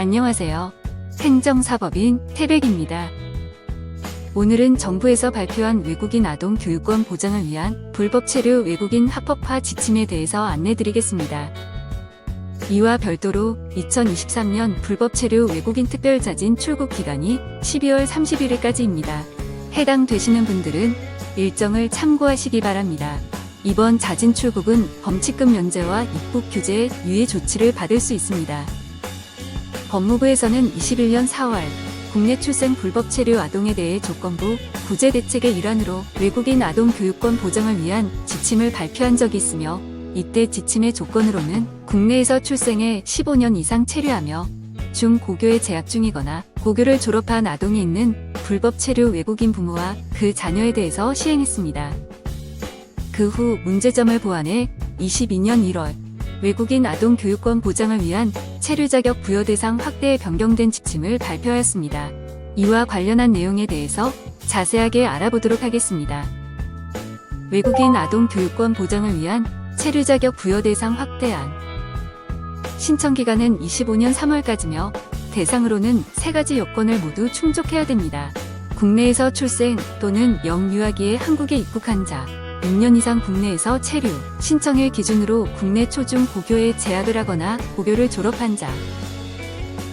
안녕하세요. 행정사법인 태백입니다. 오늘은 정부에서 발표한 외국인 아동 교육권 보장을 위한 불법 체류 외국인 합법화 지침에 대해서 안내드리겠습니다. 이와 별도로 2023년 불법 체류 외국인 특별자진 출국 기간이 12월 31일까지입니다. 해당 되시는 분들은 일정을 참고하시기 바랍니다. 이번 자진 출국은 범칙금 면제와 입국 규제 유예 조치를 받을 수 있습니다. 법무부에서는 21년 4월 국내 출생 불법 체류 아동에 대해 조건부 구제 대책의 일환으로 외국인 아동 교육권 보장을 위한 지침을 발표한 적이 있으며 이때 지침의 조건으로는 국내에서 출생해 15년 이상 체류하며 중고교에 재학 중이거나 고교를 졸업한 아동이 있는 불법 체류 외국인 부모와 그 자녀에 대해서 시행했습니다. 그 후 문제점을 보완해 22년 1월 외국인 아동 교육권 보장을 위한 체류 자격 부여 대상 확대에 변경된 지침을 발표하였습니다. 이와 관련한 내용에 대해서 자세하게 알아보도록 하겠습니다. 외국인 아동 교육권 보장을 위한 체류 자격 부여 대상 확대안 신청 기간은 25년 3월까지며 대상으로는 세 가지 요건을 모두 충족해야 됩니다. 국내에서 출생 또는 영유아기에 한국에 입국한 자, 6년 이상 국내에서 체류, 신청일 기준으로 국내 초중 고교에 재학을 하거나 고교를 졸업한 자,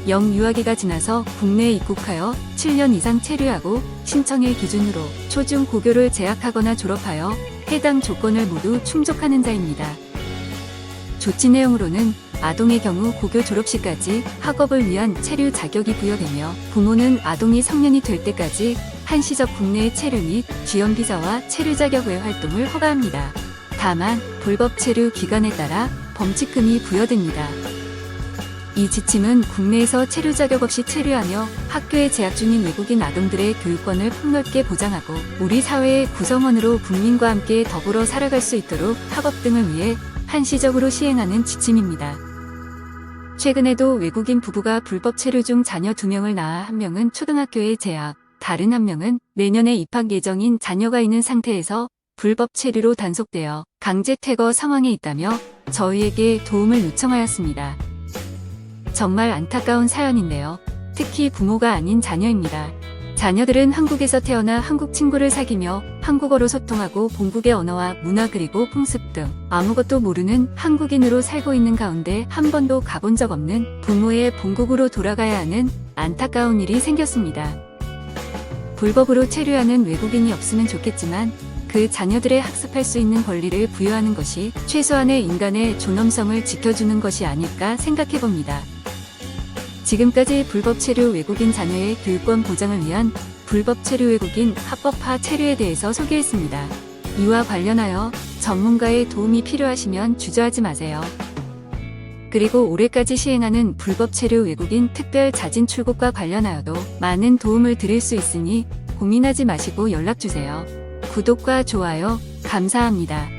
영 유아기가 지나서 국내에 입국하여 7년 이상 체류하고 신청일 기준으로 초중 고교를 재학하거나 졸업하여 해당 조건을 모두 충족하는 자입니다. 조치 내용으로는 아동의 경우 고교 졸업 시까지 학업을 위한 체류 자격이 부여되며 부모는 아동이 성년이 될 때까지 한시적 국내의 체류 및 지원 비자와 체류 자격 외 활동을 허가합니다. 다만 불법 체류 기간에 따라 범칙금이 부여됩니다. 이 지침은 국내에서 체류 자격 없이 체류하며 학교에 재학 중인 외국인 아동들의 교육권을 폭넓게 보장하고 우리 사회의 구성원으로 국민과 함께 더불어 살아갈 수 있도록 학업 등을 위해 한시적으로 시행하는 지침입니다. 최근에도 외국인 부부가 불법 체류 중 자녀 2명을 낳아 한 명은 초등학교에 재학, 다른 한 명은 내년에 입학 예정인 자녀가 있는 상태에서 불법 체류로 단속되어 강제 퇴거 상황에 있다며 저희에게 도움을 요청하였습니다. 정말 안타까운 사연인데요. 특히 부모가 아닌 자녀입니다. 자녀들은 한국에서 태어나 한국 친구를 사귀며 한국어로 소통하고 본국의 언어와 문화 그리고 풍습 등 아무것도 모르는 한국인으로 살고 있는 가운데 한 번도 가본 적 없는 부모의 본국으로 돌아가야 하는 안타까운 일이 생겼습니다. 불법으로 체류하는 외국인이 없으면 좋겠지만 그 자녀들의 학습할 수 있는 권리를 부여하는 것이 최소한의 인간의 존엄성을 지켜주는 것이 아닐까 생각해 봅니다. 지금까지 불법 체류 외국인 자녀의 교육권 보장을 위한 불법 체류 외국인 합법화 체류에 대해서 소개했습니다. 이와 관련하여 전문가의 도움이 필요하시면 주저하지 마세요. 그리고 올해까지 시행하는 불법 체류 외국인 특별 자진 출국과 관련하여도 많은 도움을 드릴 수 있으니 고민하지 마시고 연락주세요. 구독과 좋아요 감사합니다.